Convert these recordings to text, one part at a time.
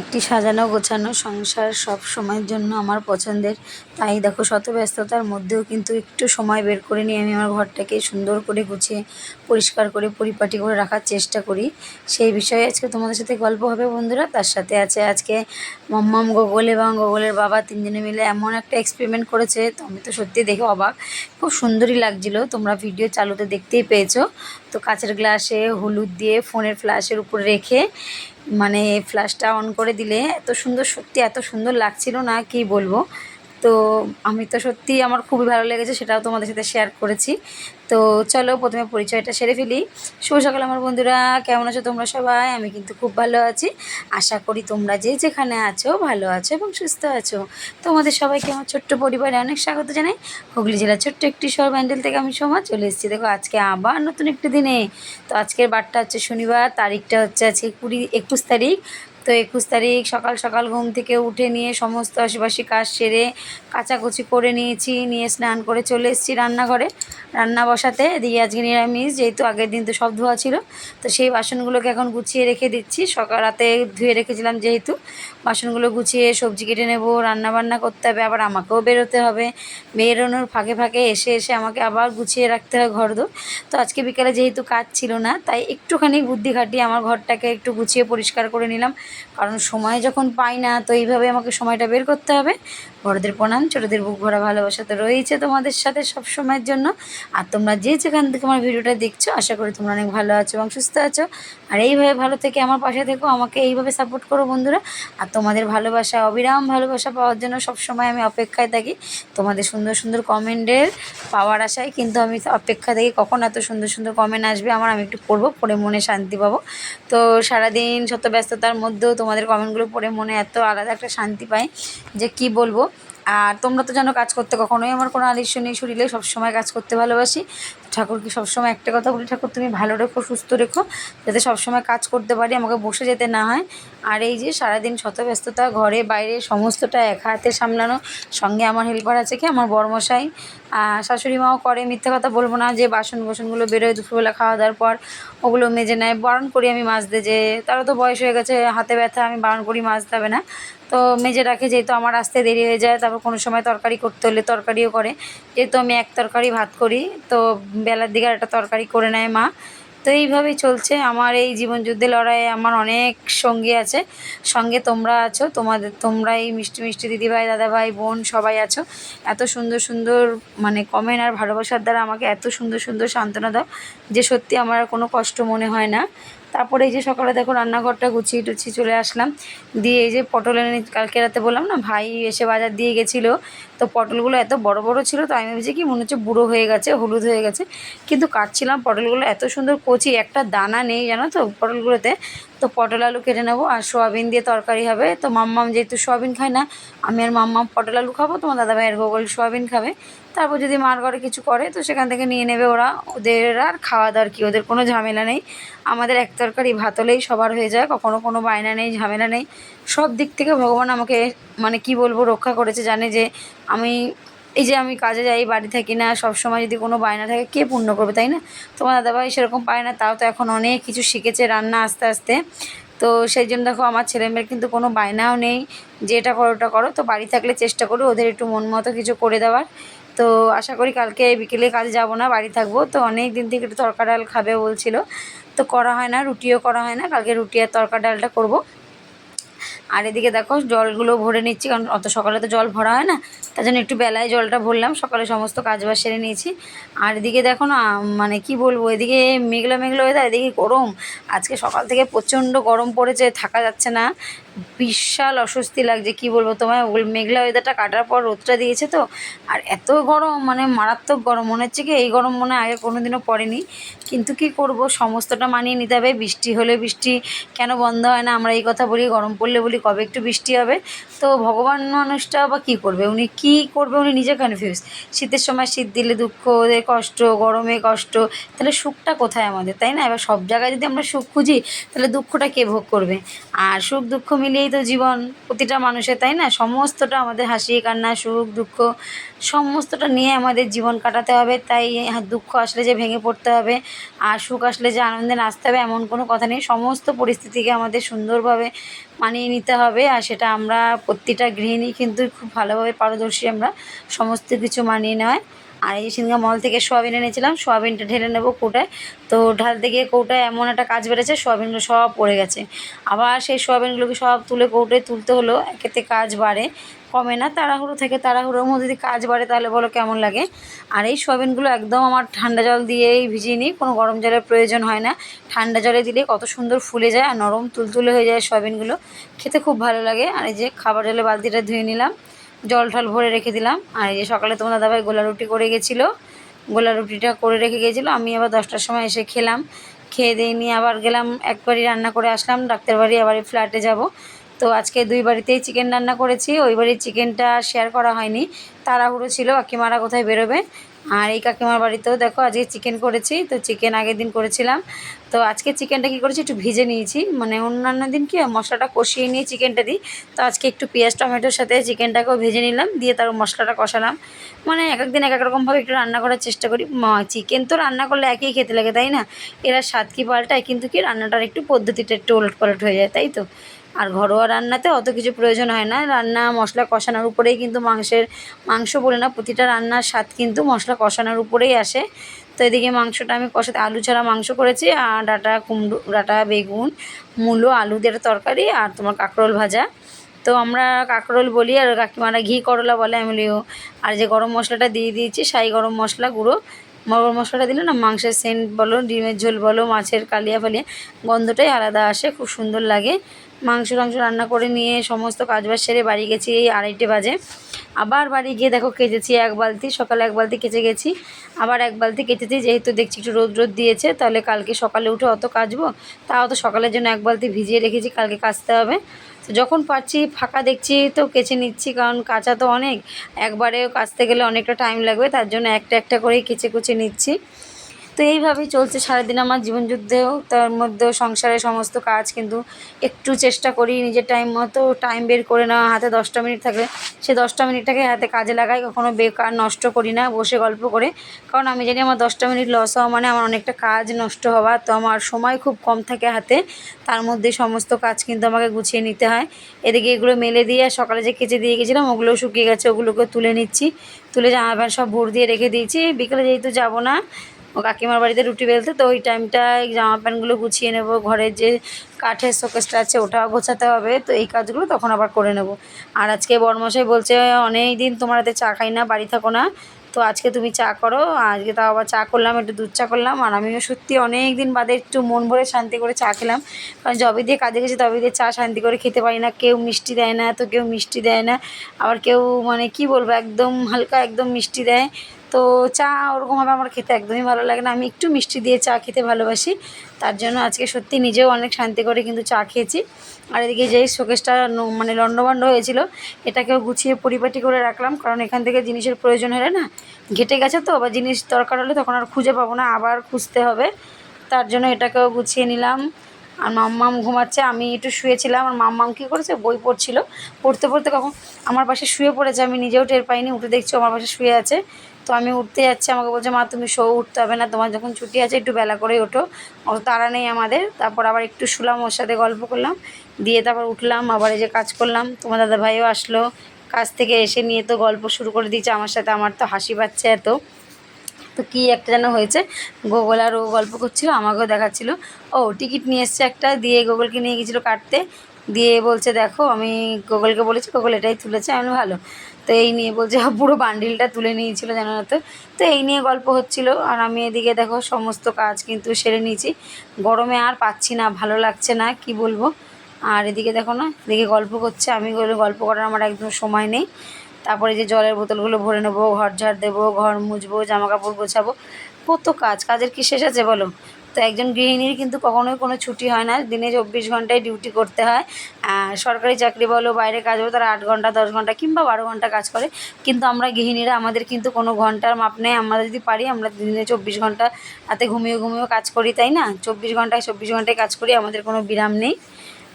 একটি সাজানো গোছানো সংসার সব সময়ের জন্য আমার পছন্দের। তাই দেখো, শত ব্যস্ততার মধ্যেও কিন্তু একটু সময় বের করে নিয়ে আমি আমার ঘরটাকে সুন্দর করে গুছিয়ে, পরিষ্কার করে, পরিপাটি করে রাখার চেষ্টা করি। সেই বিষয়ে আজকে তোমাদের সাথে গল্প হবে বন্ধুরা। তার সাথে আছে আজকে মাম্মাম গোগল এবং গোগলের বাবা। তিনজনে মিলে এমন একটা এক্সপেরিমেন্ট করেছে, তো আমি তো সত্যি দেখে অবাক। খুব সুন্দরই লাগছিল। তোমরা ভিডিও চালুতে দেখতেই পেয়েছ। তো কাঁচের গ্লাসে হলুদ দিয়ে ফোনের ফ্ল্যাশের উপর রেখে মানে ফ্ল্যাশটা অন করে দিলে এত সুন্দর সত্যি এত সুন্দর লাগছিল না কি বলব? তো আমি তো সত্যিই আমার খুবই ভালো লেগেছে, সেটাও তোমাদের সাথে শেয়ার করেছি। তো চলো প্রথমে পরিচয়টা সেরে ফেলি। শুভ সকাল আমার বন্ধুরা, কেমন আছো তোমরা সবাই? আমি কিন্তু খুব ভালো আছি। আশা করি তোমরা যে যেখানে আছো ভালো আছো এবং সুস্থ আছো। তোমাদের সবাইকে আমার ছোট্ট পরিবারে অনেক স্বাগত জানাই। হুগলি জেলার ছোট্ট একটি শহর ব্যান্ডেল থেকে আমি সময় চলে এসেছি। দেখো, আজকে আবার নতুন একটি দিনে। তো আজকের বারটা হচ্ছে শনিবার, তারিখটা হচ্ছে আজকে কুড়ি, একুশ তারিখ। তো একুশ তারিখ সকাল সকাল ঘুম থেকে উঠে নিয়ে সমস্ত আশেপাশে কাজ সেরে কাচাকুচি করে নিয়েছি, নিয়ে স্নান করে চলে এসেছি রান্নাঘরে। রান্না বসাতে দিয়ে আজকে নিরামিষ, যেহেতু আগের দিন তো সব ধোয়া ছিল, তো সেই বাসনগুলোকে এখন গুছিয়ে রেখে দিচ্ছি। সকাল রাতে ধুয়ে রেখেছিলাম যেহেতু, বাসনগুলো গুছিয়ে সবজি কেটে নেব, রান্নাবান্না করতে হবে, আবার আমাকেও বেরোতে হবে। বেরোনোর ফাঁকে ফাঁকে এসে এসে আমাকে আবার গুছিয়ে রাখতে হয় ঘরদোর তো আজকে বিকালে যেহেতু কাজ ছিল না, তাই একটুখানি বুদ্ধি খাটিয়ে আমার ঘরটাকে একটু গুছিয়ে পরিষ্কার করে নিলাম। কারণ সময় যখন পাই না, তো এইভাবে আমাকে সময়টা বের করতে হবে। বড়দের প্রণাম, ছোটোদের বুক ভরা ভালোবাসা তো রয়েছে তোমাদের সাথে সব সময়ের জন্য। আর তোমরা যে যেখান থেকে আমার ভিডিওটা দেখছ, আশা করি তোমরা অনেক ভালো আছো এবং সুস্থ আছো। আর এইভাবে ভালো থেকে আমার পাশে থেকো, আমাকে এইভাবে সাপোর্ট করো বন্ধুরা। আর তোমাদের ভালোবাসা, অবিরাম ভালোবাসা পাওয়ার জন্য সব সময় আমি অপেক্ষায় থাকি। তোমাদের সুন্দর সুন্দর কমেন্টের পাওয়ার আশায় কিন্তু আমি অপেক্ষা থাকি। কখন এত সুন্দর সুন্দর কমেন্ট আসবে, আমার আমি একটু পড়ব, পড়ে মনে শান্তি পাবো। তো সারাদিন শত ব্যস্ততার মধ্যেও তোমাদের কমেন্টগুলো পড়ে মনে এত আলাদা একটা শান্তি পাই যে কি বলব? আর তোমরা তো জানো কাজ করতে কখনোই আমার কোনো আলিস্য নেই, শরীরে সবসময় কাজ করতে ভালোবাসি। ঠাকুরকে সবসময় একটা কথা বলি, ঠাকুর, তুমি ভালো রেখো, সুস্থ রেখো, যাতে সবসময় কাজ করতে পারি, আমাকে বসে যেতে না হয়। আর এই যে সারাদিন শত ব্যস্ততা, ঘরে, বাইরে সমস্তটা এক হাতে সামলানো, সঙ্গে আমার হেল্পার আছে কি, আমার বরমশাই শাশুড়ি মাও করে, মিথ্যে কথা বলব না, যে বাসন বাসনগুলো বেরোয় দুপুরবেলা খাওয়া দাওয়ার পর, ওগুলো মেজে নেয়, বারণ করি আমি মাজতে যে তারা তো বয়স হয়ে গেছে, হাতে ব্যথা, আমি বারণ করি মাজতে হবে না। তো মেজে রাখে, যেহেতু আমার আসতে দেরি হয়ে যায়, তারপর কোনো সময় তরকারি করতে হলে তরকারিও করে। যেহেতু আমি এক তরকারি ভাত করি, তো বেলার দিকে একটা তরকারি করে নেয় মা। তো এইভাবেই চলছে। আমার এই জীবনযুদ্ধে লড়াইয়ে আমার অনেক সঙ্গী আছে। সঙ্গে তোমরা আছো। তোমাদের, তোমরা এই মিষ্টি মিষ্টি দিদিভাই, দাদাভাই, বোন সবাই আছো। এত সুন্দর সুন্দর মানে কমেন্ট আর ভালোবাসার দ্বারা আমাকে এত সুন্দর সুন্দর সান্ত্বনা দাও যে সত্যি আমার কোনো কষ্ট মনে হয় না। তারপরে এই যে সকালে দেখো রান্নাঘরটা গুছিয়ে টুছিয়ে চলে আসলাম। দিয়ে এই যে পটল এনে কালকে রাতে বললাম না, ভাই এসে বাজার দিয়ে গেছিল। তো পটলগুলো এত বড় বড় ছিল তো আমি ভেবেছি কি মনে হচ্ছে বুড়ো হয়ে গেছে, হলুদ হয়ে গেছে। কিন্তু কাটছিলাম পটলগুলো, এত সুন্দর কচি, একটা দানা নেই জানো তো পটলগুলোতে। তো পটল আলু কেটে নেব আর সোয়াবিন দিয়ে তরকারি হবে। তো মাম্মাম যেহেতু সোয়াবিন খায় না, আমি আর মাম্মাম পটল আলু খাব, তোমার দাদাভাইয়ের গোগল সোয়াবিন খাবে। তারপর যদি মার ঘরে কিছু করে, তো সেখান থেকে নিয়ে নেবে ওরা। ওদের আর খাওয়া দাওয়ার কি, ওদের কোনো ঝামেলা নেই। আমাদের এক তরকারি ভাত হলেই সবার হয়ে যায়, কখনো কোনো বায়না নেই, ঝামেলা নেই। সব দিক থেকে ভগবান আমাকে মানে কি বলব, রক্ষা করেছে, জানে যে আমি, এই যে আমি কাজে যাই, বাড়ি থাকি না সব সময় যদি কোনো বায়না থাকে, কে পূর্ণ করবে, তাই না? তোমার দাদাভাই সেরকম পায় না, তাও তো এখন অনেক কিছু শিখেছে রান্না আস্তে আস্তে। তো সেই জন্য দেখো, আমার ছেলেমেয়ের কিন্তু কোনো বায়নাও নেই, যে এটা করো, ওটা করো। তো বাড়ি থাকলে চেষ্টা করি ওদের একটু মন মতো কিছু করে দেওয়ার। তো আশা করি কালকে বিকেলে কাজে যাব না, বাড়ি থাকব। তো অনেক দিন থেকে একটু তরকা ডাল খাবে বলছিল। তো করা হয় না, রুটিও করা হয় না, কালকে রুটি আর তরকা ডালটা করব। আর এদিকে দেখো জলগুলো ভরে নিচ্ছি, কারণ অত সকালে তো জল ভরা হয় না, তার জন্য একটু বেলায় জলটা ভরলাম, সকালে সমস্ত কাজবাজ সেরে নিয়েছি। আর এদিকে দেখো না মানে কি বলব, এদিকে মেঘলা মেঘলা হয়ে এদিকে গরম। আজকে সকাল থেকে প্রচণ্ড গরম পড়েছে, থাকা যাচ্ছে না। বিশাল অস্বস্তি লাগছে, কি বলব তোমায়? মেঘলা ওয়েদারটা কাটার পর রোদটা দিয়েছে তো, আর এত গরম মানে মারাত্মক গরম। মনে হচ্ছে কি এই গরম মনে আগে কোনো দিনও পড়েনি। কিন্তু কি করব? সমস্তটা মানিয়ে নিতে হবে। বৃষ্টি হলে বৃষ্টি, কেন বন্ধ হয় না? আমরা এই কথা বলি, গরম পড়লে বলি, কবে একটু বৃষ্টি হবে? তো ভগবান মানুষটা বা কী করবে? উনি কী করবে? উনি নিজে কনফিউজ শীতের সময় শীত দিলে দুঃখ, ওদের কষ্ট, গরমে কষ্ট। তাহলে সুখটা কোথায় আমাদের, তাই না? এবার সব জায়গায় যদি আমরা সুখ খুঁজি, তাহলে দুঃখটা কে ভোগ করবে? আর সুখ দুঃখ মিলিয়েই তো জীবন প্রতিটা মানুষের, তাই না? সমস্তটা আমাদের হাসি, কান্না, সুখ, দুঃখ, সমস্তটা নিয়ে আমাদের জীবন কাটাতে হবে। তাই দুঃখ আসলে যে ভেঙে পড়তে হবে, আর সুখ আসলে যে আনন্দে নাচতে হবে, এমন কোনো কথা নেই। সমস্ত পরিস্থিতিকে আমাদের সুন্দরভাবে মানিয়ে নিতে হবে, আর সেটা আমরা প্রতিটা গৃহিণী কিন্তু খুব ভালোভাবে পারদর্শী আমরা সমস্ত কিছু মানিয়ে নেওয়ায়। আর এই সিনগা মল থেকে সোয়াবিন এনেছিলাম, সোয়াবিনটা ঢেলে নেব কৌটায়। তো ঢালতে গিয়ে কৌটায় এমন একটা কাজ বেড়েছে, সোয়াবিনগুলো সব পড়ে গেছে। আবার সেই সোয়াবিনগুলোকে সব তুলে কৌটায় তুলতে হলো, একেতে কাজ বাড়ে, কমে না, তাড়াহুড়ো থেকে তাড়াহুড়োর মধ্যে যদি কাজ বাড়ে তাহলে বলো কেমন লাগে। আর এই সোয়াবিনগুলো একদম আমার ঠান্ডা জল দিয়েই ভিজিয়ে নিই, কোনো গরম জলের প্রয়োজন হয় না। ঠান্ডা জলে দিলে কত সুন্দর ফুলে যায় আর নরম তুলতুলে হয়ে যায় সোয়াবিনগুলো, খেতে খুব ভালো লাগে। আর এই যে খাবার জলে বালতিটা ধুয়ে নিলাম। জল টল ভরে রেখে দিলাম। আর এই যে সকালে তোমার দাদাভাই গোলা রুটি করে গেছিল গোলা রুটিটা করে রেখে গেছিল। আমি আবার দশটার সময় এসে খেলাম। খেয়ে দিয়ে নিয়ে আবার গেলাম, একবারই রান্না করে আসলাম। ডাক্তার বাড়ি, আবার ফ্ল্যাটে যাব। তো আজকে দুই বাড়িতেই চিকেন রান্না করেছি। ওই বাড়ির চিকেনটা শেয়ার করা হয়নি। তাড়াহুড়ো ছিল কাকিমারা কোথায় বেরোবে? আর এই কাকিমার বাড়িতেও দেখো আজকে চিকেন করেছি, তো চিকেন আগের দিন করেছিলাম। তো আজকে চিকেনটা কী করেছি? একটু ভিজে নিয়েছি। মানে অন্যান্য দিন কি মশলাটা কষিয়ে নিয়ে চিকেনটা দিই। তো আজকে একটু পেঁয়াজ, টমেটোর সাথে চিকেনটাকেও ভেজে নিলাম, দিয়ে তার মশলাটা কষালাম। মানে এক এক দিন এক এক রকমভাবে একটু রান্না করার চেষ্টা করি। চিকেন তো রান্না করলে একই খেতে লাগে, তাই না? এরা স্বাদ কি পাল্টায়, কিন্তু কি রান্নাটার একটু পদ্ধতিটা একটু ওলট পালট হয়ে যায়, তাই তো? আর ঘরোয়া রান্নাতে অত কিছু প্রয়োজন হয় না। রান্না মশলা কষানোর উপরেই কিন্তু মাংসের, মাংস বলে না, প্রতিটা রান্নার স্বাদ কিন্তু মশলা কষানোর উপরেই আসে। তো এদিকে মাংসটা আমি কষাতে আলু ছাড়া মাংস করেছি। আর ডাটা, কুমড়ো, ডাটা, বেগুন, মূলো, আলু দিয়ে তরকারি আর তোমার কাঁকরোল ভাজা। তো আমরা কাঁকরোল বলি আর কাকিমারা ঘি, করলা বলে আমিলিও আর যে গরম মশলাটা দিয়ে দিয়েছি, সাই গরম মশলা গুঁড়ো। গরম মশলাটা দিলে না মাংসের সেন্ট বলো, ডিমের ঝোল বলো, মাছের কালিয়া ফালিয়া গন্ধটাই আলাদা আসে, খুব সুন্দর লাগে। মাংস টাংস রান্না করে নিয়ে সমস্ত কাজবাজ সেরে বাড়ি গেছি এই আড়াইটে বাজে। আবার বাড়ি গিয়ে দেখো কেচেছি এক বালতি, সকালে এক বালতি কেচে গেছি। আবার এক বালতি কেচেছি, যেহেতু দেখছি একটু রোদ রোদ দিয়েছে, তাহলে কালকে সকালে উঠে অত কাচবো। তাও তো সকালের জন্য এক বালতি ভিজিয়ে রেখেছি, কালকে কাচতে হবে। তো যখন পাচ্ছি ফাঁকা দেখছি তো কেচে নিচ্ছি, কারণ কাঁচা তো অনেক। একবারে কাচতে গেলে অনেকটা টাইম লাগবে, তার জন্য একটা একটা করেই কেচে কুচে নিচ্ছি। তো এইভাবেই চলছে সারাদিন আমার জীবনযুদ্ধেও। তার মধ্যেও সংসারের সমস্ত কাজ কিন্তু একটু চেষ্টা করি নিজের টাইম মতো টাইম বের করে নেওয়া। হাতে দশটা মিনিট থাকলে সে দশটা মিনিটটাকে হাতে কাজে লাগাই, কখনো বেকার নষ্ট করি না, বসে গল্প করে। কারণ আমি জানি আমার দশটা মিনিট লস হওয়া মানে আমার অনেকটা কাজ নষ্ট হওয়া। তো আমার সময় খুব কম থাকে হাতে। তার মধ্যে সমস্ত কাজ কিন্তু আমাকে গুছিয়ে নিতে হয়। এদিকে এগুলো মেলে দিয়ে সকালে যে কেচে দিয়ে গেছিলাম, ওগুলোও শুকিয়ে গেছে। ওগুলোকে তুলে নিচ্ছি। তুলে জামা প্যান্ট সব ভোর দিয়ে রেখে দিয়েছি। বিকেলে যেহেতু যাব না ও কাকিমার বাড়িতে রুটি বেলতে, তো ওই টাইমটায় জামা প্যান্টগুলো গুছিয়ে নেব ঘরের যে কাঠের শোকেসটা আছে ওটাও গোছাতে হবে, তো এই কাজগুলো তখন আবার করে নেব। আর আজকে বড়মশাই বলছে, অনেক দিন তোমার হাতে চা খাই না, বাড়ি থাকো না, তো আজকে তুমি চা করো। আজকে তাও আবার চা করলাম, একটু দুধ চা করলাম, আর আমিও সত্যি অনেক দিন বাদে একটু মন ভরে শান্তি করে চা খেলাম, কারণ যবে দিয়ে কাজে গেছি তবে দিয়ে চা শান্তি করে খেতে পারি না, কেউ মিষ্টি দেয় না, তো কেউ মিষ্টি দেয় না, আবার কেউ মানে কি বলব, একদম হালকা একদম মিষ্টি দেয় তো চা ওরকমভাবে আমার খেতে একদমই ভালো লাগে না। আমি একটু মিষ্টি দিয়ে চা খেতে ভালোবাসি। তার জন্য আজকে সত্যি নিজেও অনেক শান্তি করে কিন্তু চা খেয়েছি। আর এদিকে যেই শোকেসটা মানে লণ্ডভণ্ড হয়েছিল, এটাকেও গুছিয়ে পরিপাটি করে রাখলাম। কারণ এখান থেকে জিনিসের প্রয়োজন হলে না, ঘেটে গেছে তো বা জিনিস দরকার হলে তখন আর খুঁজে পাবো না, আবার খুঁজতে হবে। তার জন্য এটাকেও গুছিয়ে নিলাম। আর মাম্মাম ঘুমাচ্ছে, আমি একটু শুয়েছিলাম। আর মাম্মাম কী করেছে? বই পড়ছিল। পড়তে পড়তে কখন? আমার পাশে শুয়ে পড়েছে, আমি নিজেও টের পাইনি। উঠে দেখছি আমার পাশে শুয়ে আছে। তো আমি উঠতে যাচ্ছি, আমাকে বলছে, মা, তুমি শো, উঠতে হবে না, তোমার যখন ছুটি আছে, একটু বেলা করেই ওঠো। অত তাড়া নেই আমাদের। তারপর আবার একটু শুলাম, ওর সাথে গল্প করলাম। দিয়ে তারপর উঠলাম, আবার এই যে কাজ করলাম। তোমার দাদা ভাইও আসলো, কাজ থেকে এসে নিয়ে তো গল্প শুরু করে দিয়েছে, আমার সাথে আমার তো হাসি পাচ্ছে এত। তো কী একটা যেন হয়েছে, গোগল আর ও গল্প করছিল, আমাকেও দেখাচ্ছিল। ও, টিকিট নিয়ে এসছে একটা, দিয়ে গোগলকে নিয়ে গেছিল কাটতে। দিয়ে বলছে, দেখো, আমি গোগলকে বলেছি, গোগল এটাই তুলেছে। আমি ভালো। তো এই নিয়ে বলছে পুরো বান্ডিলটা তুলে নিয়েছিল জানো না তো। তো এই নিয়ে গল্প হচ্ছিল। আর আমি এদিকে দেখো সমস্ত কাজ কিন্তু সেরে নিয়েছি। গরমে আর পাচ্ছি না, ভালো লাগছে না, কি বলব? আর এদিকে দেখো না, এদিকে গল্প করছে। আমি গল্প করার আমার একদম সময় নেই। তারপরে যে জলের বোতলগুলো ভরে নেব, ঘর ঝাড় দেবো, ঘর মুছবো জামা কাপড় গোছাবো। কত কাজ, কাজের কি শেষ আছে বলো? তো একজন গৃহিণীর কিন্তু কখনোই কোনো ছুটি হয় না। দিনে চব্বিশ ঘন্টায় ডিউটি করতে হয়। সরকারি চাকরি বলো, বাইরে কাজ বলো, তারা আট ঘণ্টা, দশ ঘণ্টা কিংবা বারো ঘণ্টা কাজ করে। কিন্তু আমরা গৃহিণীরা, আমাদের কিন্তু কোনো ঘণ্টার মাপ নেই। আমরা যদি পারি, আমরা দিনে চব্বিশ ঘণ্টা রাতে ঘুমিয়ে ঘুমিয়েও কাজ করি, তাই না? চব্বিশ ঘন্টায় চব্বিশ ঘন্টায় কাজ করি, আমাদের কোনো বিরাম নেই।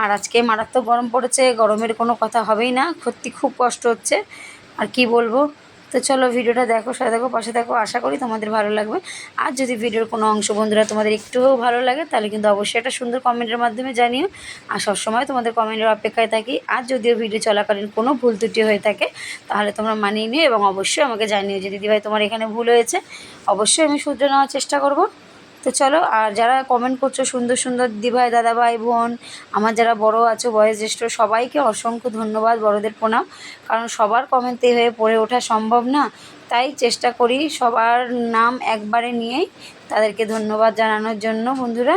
আর আজকে মারাত্মক গরম পড়েছে, গরমের কোনো কথা হবেই না। সত্যি খুব কষ্ট হচ্ছে। আর কি বলব? তো চলো ভিডিওটা দেখো, সাথে দেখো পাশে দেখো আশা করি তোমাদের ভালো লাগবে। আর যদি ভিডিওর কোনো অংশ বন্ধুরা তোমাদের একটুও ভালো লাগে, তাহলে কিন্তু অবশ্যই একটা সুন্দর কমেন্টের মাধ্যমে জানিও। আর সবসময় তোমাদের কমেন্টের অপেক্ষায় থাকি। আর যদিও ভিডিও চলাকালীন কোনো ভুল ত্রুটি হয়ে থাকে, তাহলে তোমরা মানিয়ে নিও এবং অবশ্যই আমাকে জানিও যে দিদিভাই তোমার এখানে ভুল হয়েছে। অবশ্যই আমি শুধরে নেওয়ার চেষ্টা করব। তো চলো, আর যারা কমেন্ট করছ, সুন্দর সুন্দর দিদিভাই দাদাভাই, বোন, আমার যারা বড় আছো বয়োজ্যেষ্ঠ সবাইকে অসংখ্য ধন্যবাদ, বড়দের প্রণাম। কারণ সবার কমেন্টে হয়ে পড়ে ওঠা সম্ভব না। তাই চেষ্টা করি সবার নাম একবারে নিয়েই তাদেরকে ধন্যবাদ জানানোর জন্য, বন্ধুরা।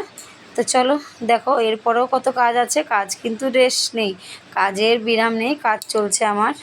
তো চলো, দেখো, এরপরেও কত কাজ আছে। কাজ কিন্তু রেস্ট নেই। কাজের বিরাম নেই, কাজ চলছে আমার।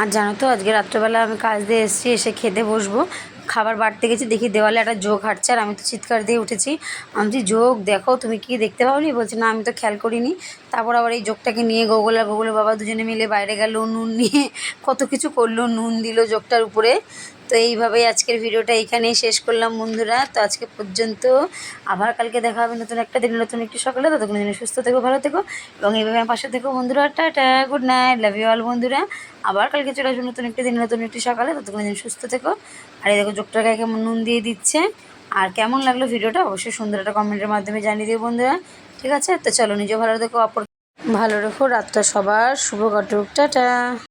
আর জানো তো, আজকে রাত্রেবেলা আমি কাজ দিয়ে এসেছি, এসে খেতে বসবো। খাবার বাড়তে গেছি, দেখি দেওয়ালে একটা যোগ হাঁটছে আর আমি তো চিৎকার দিয়ে উঠেছি। আমি বলছি যোগ দেখো তুমি কি দেখতে পাওনি? বলছি, না, আমি তো খেয়াল করিনি। তারপর আবার এই যোগটাকে নিয়ে গোগল আর গোগলের বাবা দুজনে মিলে বাইরে গেল, নুন নিয়ে কত কিছু করল, নুন দিল যোগটার উপরে। তো এইভাবেই আজকের ভিডিওটা এইখানেই শেষ করলাম বন্ধুরা। তো আজকে পর্যন্ত আবার কালকে দেখা হবে নতুন একটা দিন নতুন একটি সকালে। ততক্ষণ জন্য সুস্থ থেকো, ভালো থেকো এবং এইভাবে আমার পাশে থেকো বন্ধুরা। Tata good night love you all বন্ধুরা। আবার কালকে চলে আসবে নতুন একটি দিন নতুন একটি সকালে। ততক্ষণ জন্য সুস্থ থেকো। আর এই দেখো গায়ে কেমন নুন দিয়ে দিচ্ছে। আর কেমন লাগল ভিডিওটা অবশ্যই সুন্দর একটা কমেন্টের মাধ্যমে জানিয়ে দিও বন্ধুরা। ঠিক আছে? তো চলো, নিজে ভালো দেখো, অপর ভালো রেখো, রাতটা সবার। শুভ কাটুক, টাটা।